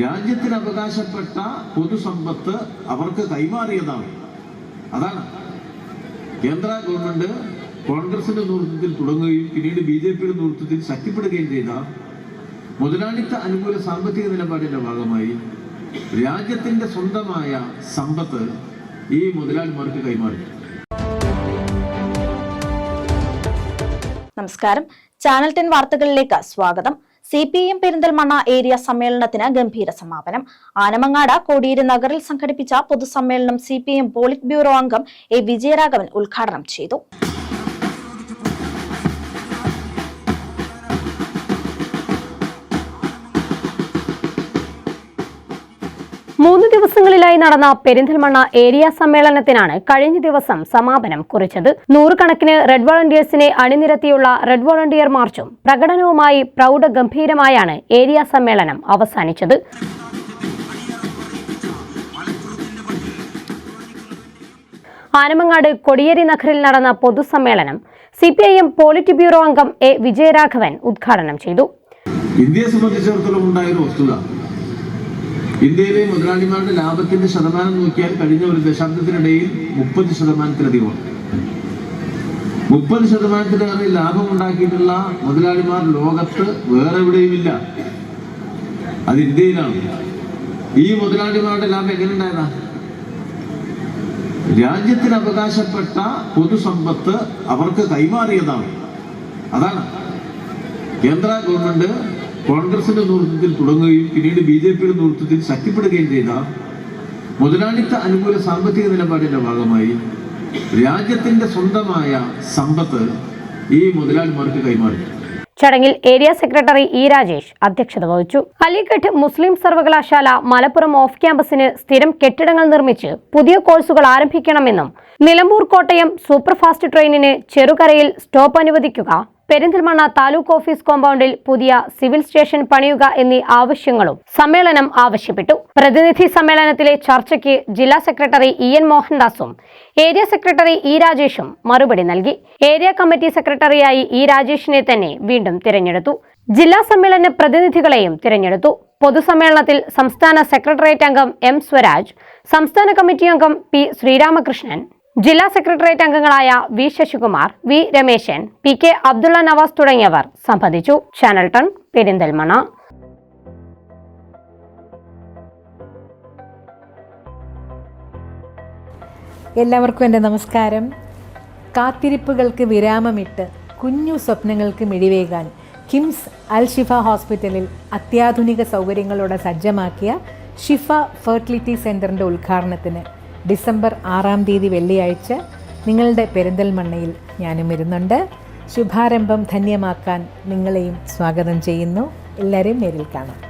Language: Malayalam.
രാജ്യത്തിന് അവകാശപ്പെട്ട പൊതുസമ്പത്ത് അവർക്ക് കൈമാറിയതാണ്. അതാണ്. കേന്ദ്ര ഗവൺമെന്റ് കോൺഗ്രസിന്റെ നേതൃത്വത്തിൽ തുടങ്ങുകയും പിന്നീട് ബി ജെ പിയുടെ നേതൃത്വത്തിൽ ശക്തിപ്പെടുകയും ചെയ്ത മുതലാളിത്ത അനുകൂല സാമ്പത്തിക നിലപാടിന്റെ ഭാഗമായി രാജ്യത്തിന്റെ സ്വന്തമായ സമ്പത്ത് ഈ മുതലാളിമാർക്ക് കൈമാറി. നമസ്കാരം. ചാനൽ ടെൻ വാർത്തകളിലേക്ക് സ്വാഗതം. C P M Perinthalmanna area സമ്മേളനത്തിന് ഗംഭീര സമാപനം. ആനമങ്ങാട് കോടിയേരി നഗറിൽ സംഘടിപ്പിച്ച പൊതുസമ്മേളനം C P M polit bureau അംഗം എ വിജയരാഘവൻ ഉദ്ഘാടനം ചെയ്തു. മൂന്ന് ദിവസങ്ങളിലായി നടന്ന പെരിന്തൽമണ്ണ ഏരിയ സമ്മേളനത്തിനാണ് കഴിഞ്ഞ ദിവസം സമാപനം കുറിച്ചത്. നൂറുകണക്കിന് റെഡ് വോളണ്ടിയേഴ്സിനെ അണിനിരത്തിയുള്ള റെഡ് വോളണ്ടിയർ മാർച്ചും പ്രകടനവുമായി പ്രൗഢഗംഭീരമായാണ് ഏരിയ സമ്മേളനം അവസാനിച്ചത്. ആനമങ്ങാട് കൊടിയേരി നഗറിൽ നടന്ന പൊതുസമ്മേളനം C P I M politburo അംഗം എ വിജയരാഘവൻ ഉദ്ഘാടനം ചെയ്തു. ഇന്ത്യയെ സംബന്ധിച്ചിടത്തോളം ഉണ്ടായ വസ്തുത. ഇന്ത്യയിലെ മുതലാളിമാരുടെ ലാഭത്തിന്റെ ശതമാനം നോക്കിയാൽ കഴിഞ്ഞ ഒരു ദശാബ്ദത്തിനിടയിൽ മുപ്പത് ശതമാനത്തിലധികമാണ് മുപ്പത് ശതമാനത്തിലേറെ ലാഭം ഉണ്ടാക്കിയിട്ടുള്ള മുതലാളിമാർ ലോകത്ത് വേറെ എവിടെയുമില്ല അത് ഇന്ത്യയിലാണ്. ഈ മുതലാളിമാരുടെ ലാഭം എങ്ങനെ ഉണ്ടായതാ രാജ്യത്തിന് അവകാശപ്പെട്ട പൊതുസമ്പത്ത് അവർക്ക് കൈമാറിയതാണ്. അതാണ് കേന്ദ്ര ഗവൺമെന്റ് കോൺഗ്രസിന്റെ നേതൃത്വത്തിൽ തുടങ്ങുകയും പിന്നീട് ബി ജെ പിയുടെ നേതൃത്വത്തിൽ ശക്തിപ്പെടുകയും ചെയ്ത മുതലാളിത്ത അനുകൂല സാമ്പത്തിക നിലപാടിന്റെ ഭാഗമായി രാജ്യത്തിന്റെ സ്വന്തമായ സമ്പത്ത് ഈ മുതലാളിമാർക്ക് കൈമാറി. ചടങ്ങിൽ ഏരിയ സെക്രട്ടറി ഇ രാജേഷ് അധ്യക്ഷത വഹിച്ചു. അലിഗഡ് മുസ്ലിം സർവകലാശാല മലപ്പുറം ഓഫ് ക്യാമ്പസിന് സ്ഥിരം കെട്ടിടങ്ങൾ നിർമ്മിച്ച് പുതിയ കോഴ്സുകൾ ആരംഭിക്കണമെന്നും നിലമ്പൂർ കോട്ടയം സൂപ്പർഫാസ്റ്റ് ട്രെയിനിന് ചെറുകരയിൽ സ്റ്റോപ്പ് അനുവദിക്കുക പെരിന്തൽമണ്ണ താലൂക്ക് ഓഫീസ് കോമ്പൗണ്ടിൽ പുതിയ സിവിൽ സ്റ്റേഷൻ പണിയുക എന്നീ ആവശ്യങ്ങളും സമ്മേളനം ആവശ്യപ്പെട്ടു. പ്രതിനിധി സമ്മേളനത്തിലെ ചർച്ചയ്ക്ക് ജില്ലാ സെക്രട്ടറി ഇ എൻ മോഹൻദാസും ഏരിയ സെക്രട്ടറി ഇ രാജേഷും മറുപടി നൽകി. ഏരിയ കമ്മിറ്റി സെക്രട്ടറിയായി ഇ രാജേഷിനെ തന്നെ വീണ്ടും തിരഞ്ഞെടുത്തു. ജില്ലാ സമ്മേളന പ്രതിനിധികളെയും തിരഞ്ഞെടുത്തു. പൊതുസമ്മേളനത്തിൽ സംസ്ഥാന സെക്രട്ടേറിയറ്റ് അംഗം എം സ്വരാജ് സംസ്ഥാന കമ്മിറ്റി അംഗം പി ശ്രീരാമകൃഷ്ണൻ ജില്ലാ സെക്രട്ടേറിയറ്റ് അംഗങ്ങളായ V Sasikumar V Ramesan P K Abdulla Navas തുടങ്ങിയവർ സംബന്ധിച്ചു. Channel ten Perinthalmanna. എല്ലാവർക്കും എന്റെ നമസ്കാരം. കാത്തിരിപ്പുകൾക്ക് വിരാമമിട്ട് കുഞ്ഞു സ്വപ്നങ്ങൾക്ക് മിഴിവേകാൻ കിംസ് അൽ ഷിഫ ഹോസ്പിറ്റലിൽ അത്യാധുനിക സൗകര്യങ്ങളോടെ സജ്ജമാക്കിയ ഷിഫ ഫെർട്ടിലിറ്റി സെന്ററിന്റെ ഉദ്ഘാടനത്തിന് ഡിസംബർ ആറാം തീയതി വെള്ളിയാഴ്ച നിങ്ങളുടെ പെരിന്തൽമണ്ണയിൽ ഞാനും വരുന്നുണ്ട് ശുഭാരംഭം ധന്യമാക്കാൻ നിങ്ങളെയും സ്വാഗതം ചെയ്യുന്നു. എല്ലാവരെയും നേരിൽ കാണാം.